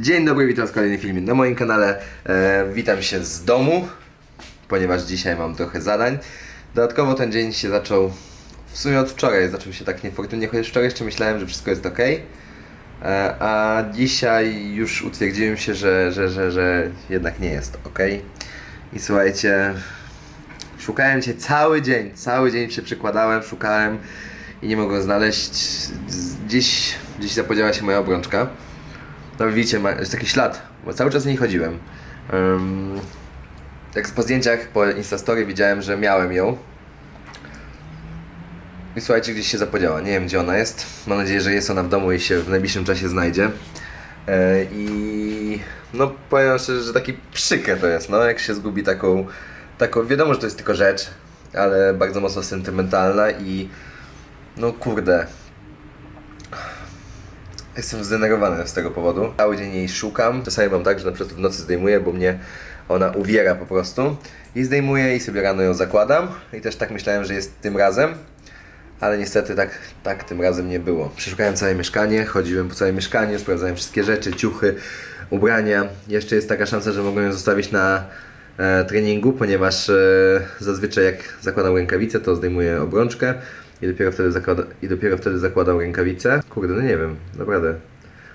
Dzień dobry, witam w kolejnym filmie na moim kanale. E, witam się z domu, ponieważ dzisiaj mam trochę zadań. Dodatkowo ten dzień się zaczął w sumie od wczoraj, zaczął się tak niefortunnie, chociaż wczoraj jeszcze myślałem, że wszystko jest ok. E, a dzisiaj już utwierdziłem się, że, że, że, że jednak nie jest ok. I słuchajcie, szukałem Cię cały dzień, cały dzień się przykładałem, szukałem i nie mogłem znaleźć. Dziś, dziś zapodziała się moja obrączka. No widzicie, ma, jest taki ślad, bo cały czas w niej chodziłem. Um, jak po zdjęciach, po Instastory widziałem, że miałem ją. I słuchajcie, gdzieś się zapodziała. Nie wiem, gdzie ona jest. Mam nadzieję, że jest ona w domu i się w najbliższym czasie znajdzie. E, I no powiem szczerze, że taki przykre to jest, no jak się zgubi taką, taką, wiadomo, że to jest tylko rzecz, ale bardzo mocno sentymentalna i no kurde, Jestem zdenerwowany z tego powodu. Cały dzień jej szukam. Czasami mam tak, że na przykład w nocy zdejmuję, bo mnie ona uwiera po prostu. I zdejmuję i sobie rano ją zakładam. I też tak myślałem, że jest tym razem. Ale niestety tak, tak tym razem nie było. Przeszukałem całe mieszkanie, chodziłem po całym mieszkaniu, sprawdzałem wszystkie rzeczy, ciuchy, ubrania. Jeszcze jest taka szansa, że mogę ją zostawić na e, treningu, ponieważ e, zazwyczaj jak zakładam rękawice, to zdejmuję obrączkę i dopiero wtedy, zakłada, i dopiero wtedy zakładam rękawice. Kurde, no nie wiem, naprawdę.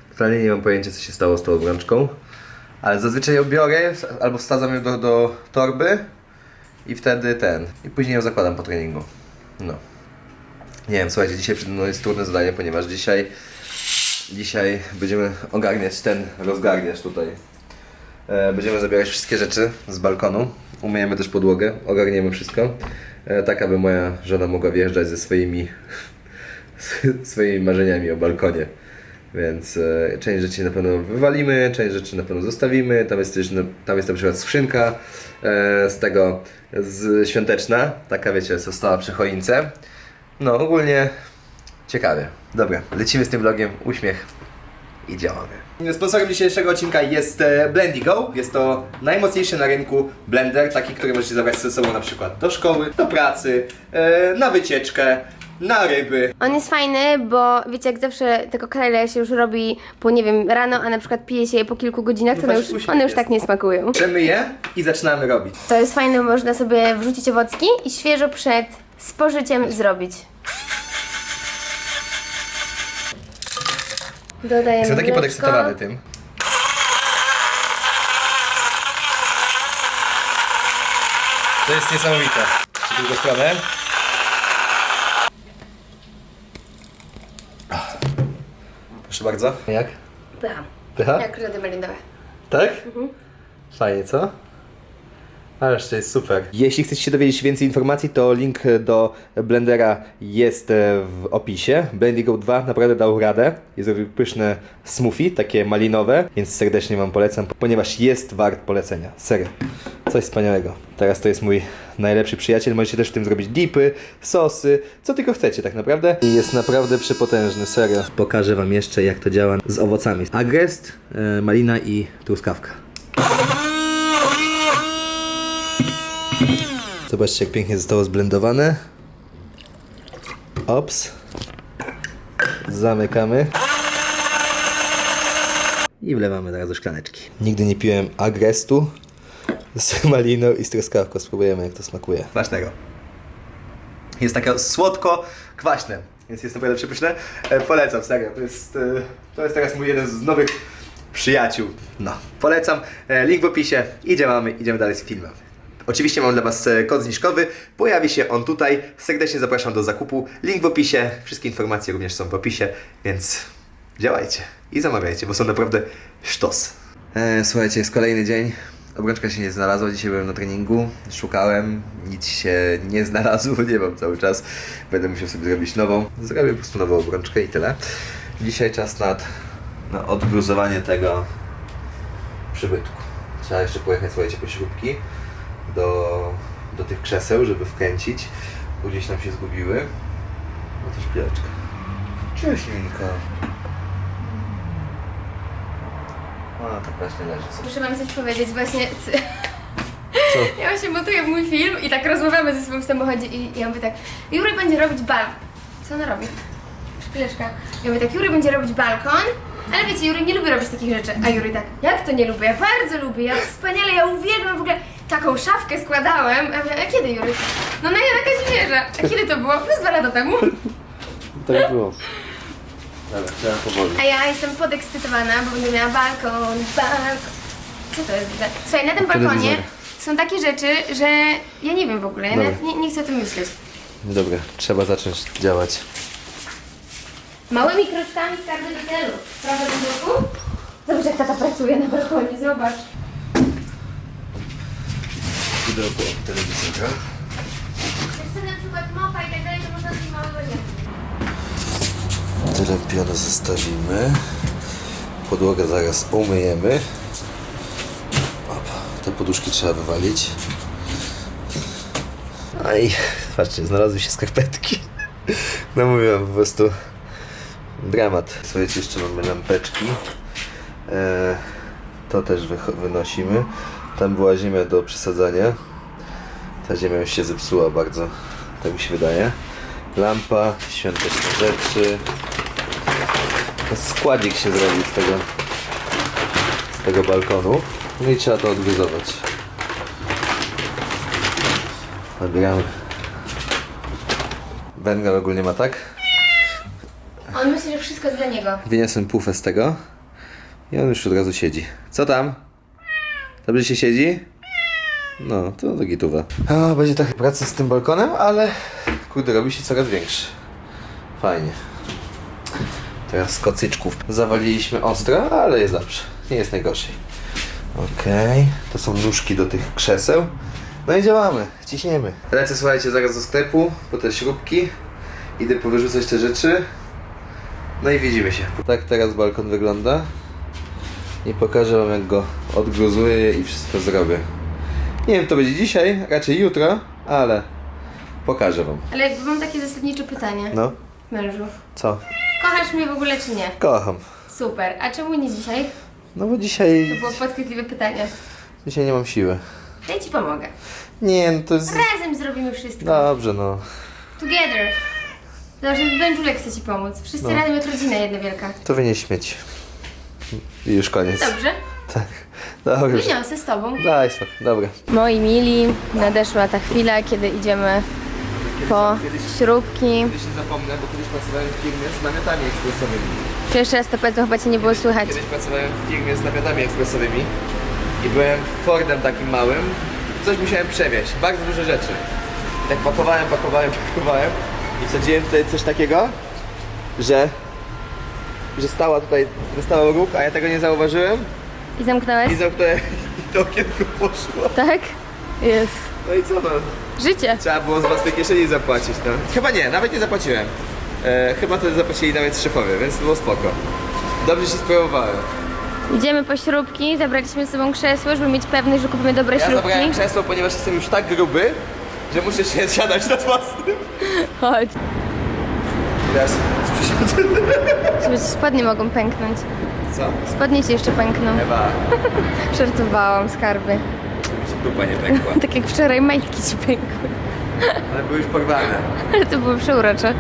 Totalnie nie mam pojęcia, co się stało z tą obrączką. Ale zazwyczaj ją biorę albo wsadzam ją do, do torby i wtedy ten. I później ją zakładam po treningu. No. Nie wiem, słuchajcie, dzisiaj przede mną jest trudne zadanie, ponieważ dzisiaj dzisiaj będziemy ogarniać ten rozgarniacz tutaj. E, będziemy zabierać wszystkie rzeczy z balkonu. Umyjemy też podłogę, ogarniemy wszystko. E, tak, aby moja żona mogła wjeżdżać ze swoimi swoimi marzeniami o balkonie. Więc e, część rzeczy na pewno wywalimy, część rzeczy na pewno zostawimy. Tam jest, też, tam jest na przykład skrzynka e, z tego z świąteczna, taka wiecie, została przy choince. No ogólnie ciekawie. Dobra, lecimy z tym vlogiem. Uśmiech i działamy. Sponsorem dzisiejszego odcinka jest e, Blendigo. Jest to najmocniejszy na rynku blender, taki, który możecie zabrać ze sobą na przykład do szkoły, do pracy, e, na wycieczkę, na ryby. On jest fajny, bo wiecie, jak zawsze tego krajle się już robi po, nie wiem, rano, a na przykład pije się je po kilku godzinach, to one już, uśmiech one już jest. tak nie smakują. Bierzemy je i zaczynamy robić. To jest fajne, można sobie wrzucić owocki i świeżo przed spożyciem zrobić. Dodajemy Jestem taki mleczko. podekscytowany tym. To jest niesamowite. W drugą stronę. Proszę bardzo. Jak? Pycha. Pycha? Jak rady melindowe. Tak? Fajnie, co? Ależ to jest super. Jeśli chcecie się dowiedzieć więcej informacji, to link do Blendera jest e, w opisie. Blendigo 2 naprawdę dał radę i zrobił pyszne smoothie, takie malinowe, więc serdecznie Wam polecam, ponieważ jest wart polecenia. Serio. Coś wspaniałego. Teraz to jest mój najlepszy przyjaciel. Możecie też w tym zrobić dipy, sosy, co tylko chcecie tak naprawdę. I jest naprawdę przepotężny, serio. Pokażę Wam jeszcze jak to działa z owocami. Agrest, e, malina i truskawka. Zobaczcie, jak pięknie zostało zblendowane. Ops. Zamykamy. I wlewamy teraz do szklaneczki. Nigdy nie piłem agrestu z maliną i z truskawką. Spróbujemy, jak to smakuje. Smacznego. Jest taka słodko-kwaśne, więc jest naprawdę przepyszne. E, polecam, serio. To jest, e, to jest teraz mój jeden z nowych przyjaciół. No, polecam. E, link w opisie i działamy, idziemy dalej z filmem. Oczywiście mam dla Was e, kod zniżkowy. Pojawi się on tutaj. Serdecznie zapraszam do zakupu. Link w opisie. Wszystkie informacje również są w opisie, więc działajcie i zamawiajcie, bo są naprawdę sztos. E, słuchajcie, jest kolejny dzień. Obrączka się nie znalazła. Dzisiaj byłem na treningu. Szukałem. Nic się nie znalazło. Nie mam cały czas. Będę musiał sobie zrobić nową. Zrobię po prostu nową obrączkę i tyle. Dzisiaj czas nad, na odgruzowanie tego przybytku. Trzeba jeszcze pojechać, słuchajcie, po śrubki do, do tych krzeseł, żeby wkręcić, bo gdzieś tam się zgubiły. No to szpileczka. Cześć, Minka. A, tak właśnie leży sobie. Muszę wam coś powiedzieć, właśnie... Co? Ja właśnie montuję mój film i tak rozmawiamy ze sobą w samochodzie i ja mówię tak, Jury będzie robić bal... Co ona robi? Szpileczka. Ja mówię tak, Jury będzie robić balkon Ale wiecie, Juri nie lubi robić takich rzeczy. A Juri tak, jak to nie lubię? Ja bardzo lubię, ja wspaniale, ja uwielbiam w ogóle taką szafkę składałem. A, ja a kiedy Juri? No na Kazimierza. A kiedy to było? No z dwa lata temu. Tak było. Dobra, trzeba powoli. A ja jestem podekscytowana, bo będę miała balkon, balkon. Co to jest? Słuchaj, na tym balkonie Telewizor. są takie rzeczy, że ja nie wiem w ogóle, ja Dobra. nawet nie, nie chcę o tym myśleć. Dobra, trzeba zacząć działać. Małymi kroczkami skarby do celu. Prawda do boku? Zobacz jak tata pracuje na balkonie, zobacz. I dookoła telewizora. Jeszcze na przykład mopa i tak dalej, to można łazienki. Tyle piano zostawimy. Podłogę zaraz umyjemy. Te poduszki trzeba wywalić. A i patrzcie, znalazły się skarpetki. No mówiłem po prostu dramat. Słuchajcie, jeszcze mamy lampeczki. E, to też wynosimy. Tam była ziemia do przesadzania. Ta ziemia już się zepsuła bardzo, tak mi się wydaje. Lampa, świąteczne rzeczy. To składzik się zrobił z tego, z tego balkonu. No i trzeba to odgryzować. Odbieramy. Węgel ogólnie ma tak. On myśli, że wszystko jest dla niego. Wyniosłem pufę z tego i on już od razu siedzi. Co tam? Dobrze się siedzi? No, to do gituwa. A, będzie trochę pracy z tym balkonem, ale kurde, robi się coraz większy. Fajnie. Teraz kocyczków zawaliliśmy ostro, ale jest dobrze. Nie jest najgorzej. Okej, to są nóżki do tych krzeseł. No i działamy, ciśniemy. Lecę, słuchajcie, zaraz do sklepu, po te śrubki. Idę powyrzucać te rzeczy. No i widzimy się. Tak teraz balkon wygląda. I pokażę wam jak go odgruzuję i wszystko zrobię. Nie wiem, to będzie dzisiaj, raczej jutro, ale pokażę wam. Ale mam takie zasadnicze pytanie. No, Mężu, co? kochasz mnie w ogóle czy nie? Kocham. Super. A czemu nie dzisiaj? No bo dzisiaj, To było podchwytliwe pytanie. dzisiaj nie mam siły. Ja ci pomogę. Nie, no to jest... Razem zrobimy wszystko. Dobrze, no. Together. Zobacz, Benczulek chce ci pomóc. Wszyscy No. razem jak rodzina jedna wielka. To wynieś śmieć. I już koniec. Dobrze? Tak. Dobrze. Wyniosę z tobą. Daj spokój, dobra. Moi mili, nadeszła ta chwila, kiedy idziemy po śrubki. Kiedyś nie zapomnę, bo kiedyś pracowałem w firmie z namiotami ekspresowymi. Czy jeszcze raz to powiedz, bo chyba cię nie było słychać. Kiedyś pracowałem w firmie z namiotami ekspresowymi i byłem Fordem takim małym. Coś musiałem przewieźć, bardzo duże rzeczy. I tak pakowałem, pakowałem, pakowałem i wsadziłem tutaj coś takiego, że, że stała tutaj, dostała róg, a ja tego nie zauważyłem I zamknąłeś? i zamknąłem i to okienko poszło. Tak? Jest. No i co no? Życie. Trzeba było z własnej kieszeni zapłacić, no. Chyba nie, nawet nie zapłaciłem. E, chyba to zapłacili nawet szefowie, więc było spoko. Dobrze się sprawowałem. Idziemy po śrubki, zabraliśmy ze sobą krzesło, żeby mieć pewność, że kupimy dobre Ja śrubki. zabrałem krzesło, ponieważ jestem już tak gruby, że muszę się zsiadać nad własnym. Chodź. Teraz przysiądę. Żeby ci spodnie mogą pęknąć. Co? Spodnie ci jeszcze pękną. Ewa, Żartowałam, skarby. ci dupa nie pękła. Tak jak wczoraj majtki ci pękły. Ale były już porwane. Ale to było przeurocze.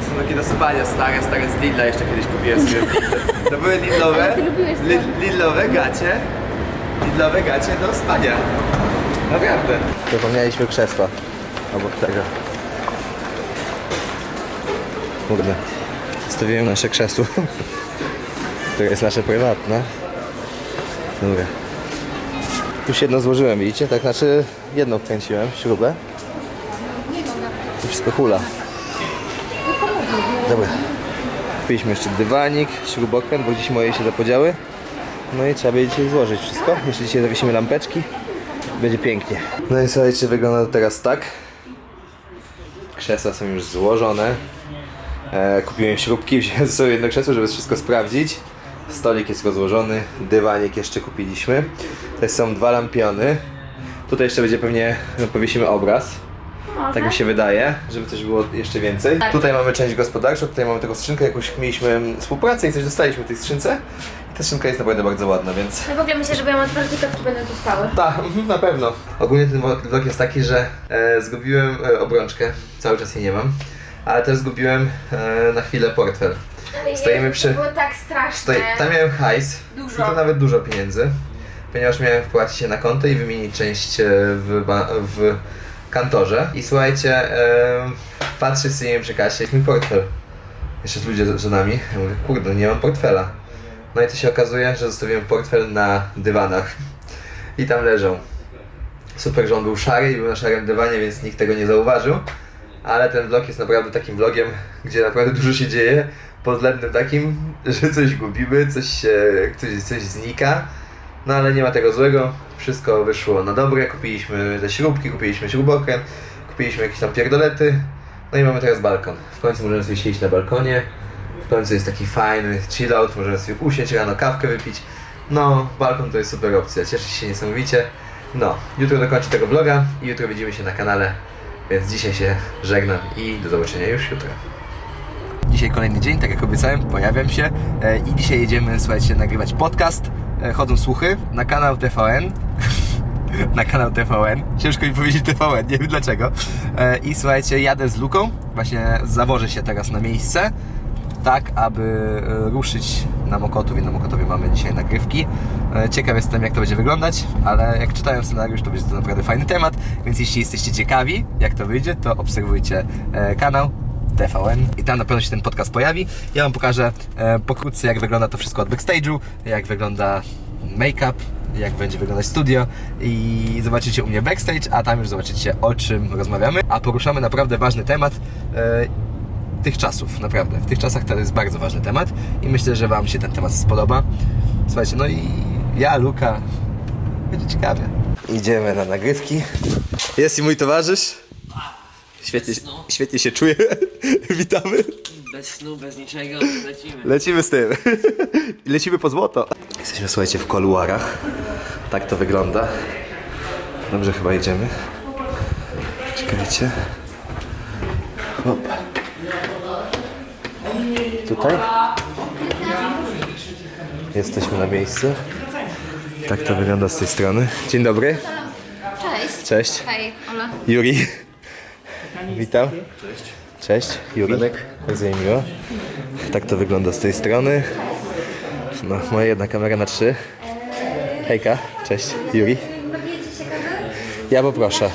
Są takie do spania stare, stare z Lidla jeszcze kiedyś kupiłem sobie. w Lidlu. To były Lidlowe, Ale ty lubiłeś to. Lid- Lidlowe gacie. Lidlowe gacie do spania. Naprawdę. Zapomnieliśmy krzesła obok tego. Kurde. Zostawiłem nasze krzesło. które jest nasze prywatne. Dobra. Już jedno złożyłem, widzicie? Tak znaczy jedną kręciłem, śrubę. I wszystko hula. Dobra. Kupiliśmy jeszcze dywanik, śrubokręt, bo dziś moje się zapodziały. No i trzeba będzie dzisiaj złożyć wszystko. Jeszcze dzisiaj zawiesimy lampeczki. Będzie pięknie. No i słuchajcie, wygląda to teraz tak. Krzesła są już złożone. E, kupiłem śrubki, wziąłem ze sobą jedno krzesło, żeby wszystko sprawdzić. Stolik jest rozłożony, dywanik jeszcze kupiliśmy. Tutaj są dwa lampiony. Tutaj jeszcze będzie pewnie, no, powiesimy obraz. Tak mi się wydaje, żeby coś było jeszcze więcej. Tutaj mamy część gospodarczą, tutaj mamy taką skrzynkę, jakąś mieliśmy współpracę i coś dostaliśmy w tej skrzynce. I ta skrzynka jest naprawdę bardzo ładna, więc No w ogóle myślę, że ja mam otwarte kotki będą tu stały. tak, na pewno. Ogólnie ten vlog vlog jest taki, że e, zgubiłem e, obrączkę, cały czas jej nie mam, ale też zgubiłem e, na chwilę portfel. Ale Stoimy Jezu, przy- To było tak straszne. Stoi, tam miałem hajs, Dużo. i to nawet dużo pieniędzy, ponieważ miałem wpłacić się na konto i wymienić część e, w, ba- w kantorze. I słuchajcie, e, patrzę sobie przy kasie, jest mój portfel. Jeszcze ludzie za- za nami. Ja mówię, kurde, nie mam portfela. No i to się okazuje, że zostawiłem portfel na dywanach. I tam leżał. Super, że on był szary i był na szarym dywanie, więc nikt tego nie zauważył. Ale ten vlog jest naprawdę takim vlogiem, gdzie naprawdę dużo się dzieje. Pod względem takim, że coś gubimy, coś, się, coś, coś znika. No ale nie ma tego złego. Wszystko wyszło na dobre. Kupiliśmy te śrubki, kupiliśmy śrubokręt, kupiliśmy jakieś tam pierdolety. No i mamy teraz balkon. W końcu możemy sobie siedzieć na balkonie. W końcu jest taki fajny chill out, możemy sobie usiąść rano, kawkę wypić. No, balkon to jest super opcja, cieszę się niesamowicie. No, jutro dokończę tego vloga i jutro widzimy się na kanale, więc dzisiaj się żegnam i do zobaczenia już jutro. Dzisiaj kolejny dzień, tak jak obiecałem, pojawiam się e, i dzisiaj jedziemy, słuchajcie, nagrywać podcast. E, chodzą słuchy na kanał TVN. na kanał TVN. Ciężko mi powiedzieć TVN, nie wiem dlaczego. E, I słuchajcie, jadę z Luką, właśnie zawożę się teraz na miejsce, tak aby e, ruszyć na Mokotów. I na Mokotowie mamy dzisiaj nagrywki. E, Ciekaw jestem jak to będzie wyglądać, ale jak czytałem scenariusz to będzie to naprawdę fajny temat, więc jeśli jesteście ciekawi jak to wyjdzie, to obserwujcie e, kanał TVN i tam na pewno się ten podcast pojawi. Ja Wam pokażę pokrótce jak wygląda to wszystko od backstage'u, jak wygląda make-up, jak będzie wyglądać studio. I zobaczycie u mnie backstage, a tam już zobaczycie o czym rozmawiamy, a poruszamy naprawdę ważny temat tych czasów, naprawdę. W tych czasach to jest bardzo ważny temat i myślę, że Wam się ten temat spodoba. Słuchajcie, no i ja, Luka, będzie ciekawie. Idziemy na nagrywki. Jest i mój towarzysz. Świetnie, świetnie się czuję. Witamy. Bez snu, bez niczego, lecimy. Lecimy z tym. Lecimy po złoto. Jesteśmy, słuchajcie, w koluarach. Tak to wygląda. Dobrze chyba jedziemy. Czekajcie. Tutaj. Jesteśmy na miejscu. Tak to wygląda z tej strony. Dzień dobry. Cześć. Cześć. Hej, Ola. Juri. Witam. Cześć. Cześć, Juri. Bardzo mi miło. Tak to wygląda z tej strony. No, moja jedna kamera na trzy. Hejka, cześć, Juri. Ja poproszę.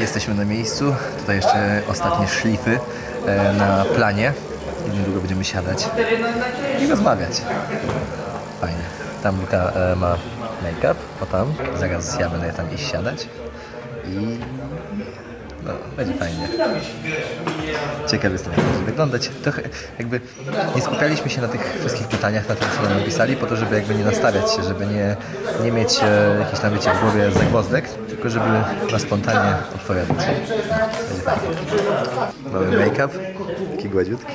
Jesteśmy na miejscu. Tutaj jeszcze ostatnie szlify e, na planie. I niedługo będziemy siadać i rozmawiać. Fajnie. Tam Luka e, ma make-up, o tam. Zaraz ja będę tam iść siadać. I no, będzie fajnie. Ciekaw jestem, jak będzie wyglądać. Trochę jakby nie skupialiśmy się na tych wszystkich pytaniach, na tym, co nam napisali, po to, żeby jakby nie nastawiać się, żeby nie, nie mieć e, jakichś tam, wiecie, w głowie zagwozdek, tylko żeby na spontanie odpowiadać. Będzie fajnie. Mamy make-up, taki gładziutki.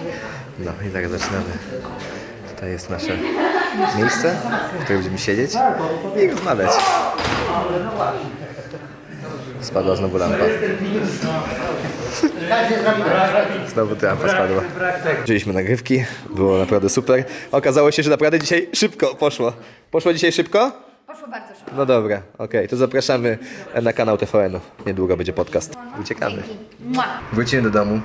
No i zaraz zaczynamy. Tutaj jest nasze miejsce, w którym będziemy siedzieć i rozmawiać. Spadła znowu lampa. Znowu ta lampa spadła. Wzięliśmy nagrywki, było naprawdę super. Okazało się, że naprawdę dzisiaj szybko poszło. Poszło dzisiaj szybko? Poszło bardzo szybko. No dobra, okej, to zapraszamy na kanał TVN-u. Niedługo będzie podcast. Uciekamy. Mua. Wróciłem do domu.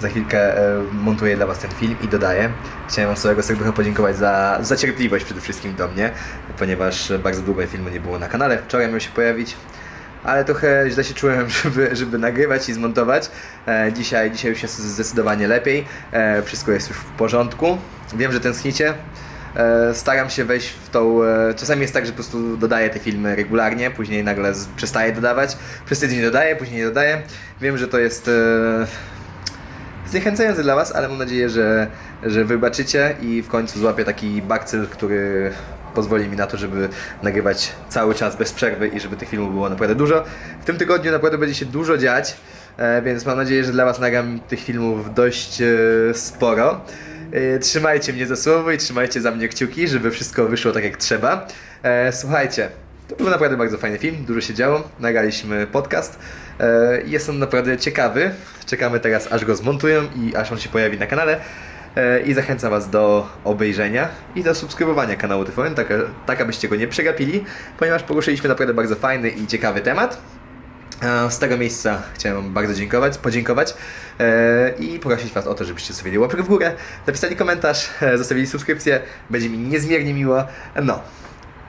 Za chwilkę e, montuję dla Was ten film i dodaję. Chciałem Wam z całego serducha podziękować za, za cierpliwość przede wszystkim do mnie, ponieważ bardzo długo filmu nie było na kanale. Wczoraj miał się pojawić, ale trochę źle się czułem, żeby, żeby nagrywać i zmontować. E, dzisiaj, dzisiaj już jest zdecydowanie lepiej. E, wszystko jest już w porządku. Wiem, że tęsknicie. E, staram się wejść w tą. E, czasami jest tak, że po prostu dodaję te filmy regularnie, później nagle z, przestaję dodawać. Przez tydzień dodaję, później nie dodaję. Wiem, że to jest. E, zniechęcające dla Was, ale mam nadzieję, że, że wybaczycie i w końcu złapię taki bakcyl, który pozwoli mi na to, żeby nagrywać cały czas bez przerwy i żeby tych filmów było naprawdę dużo. W tym tygodniu naprawdę będzie się dużo dziać, e, więc mam nadzieję, że dla Was nagram tych filmów dość e, sporo. E, Trzymajcie mnie za słowo i trzymajcie za mnie kciuki, żeby wszystko wyszło tak jak trzeba. Słuchajcie, to był naprawdę bardzo fajny film, dużo się działo. Nagraliśmy podcast. E, Jest on naprawdę ciekawy. Czekamy teraz, aż go zmontują i aż on się pojawi na kanale. E, I zachęcam Was do obejrzenia i do subskrybowania kanału TVN, tak, tak abyście go nie przegapili, ponieważ poruszyliśmy naprawdę bardzo fajny i ciekawy temat. E, Z tego miejsca chciałem Wam bardzo dziękować, podziękować i prosić Was o to, żebyście zostawili łapkę w górę, napisali komentarz, zostawili subskrypcję, będzie mi niezmiernie miło. No,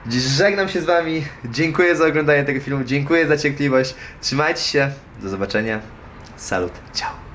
dziś żegnam się z Wami, dziękuję za oglądanie tego filmu, dziękuję za cierpliwość, trzymajcie się, do zobaczenia, salut, ciao.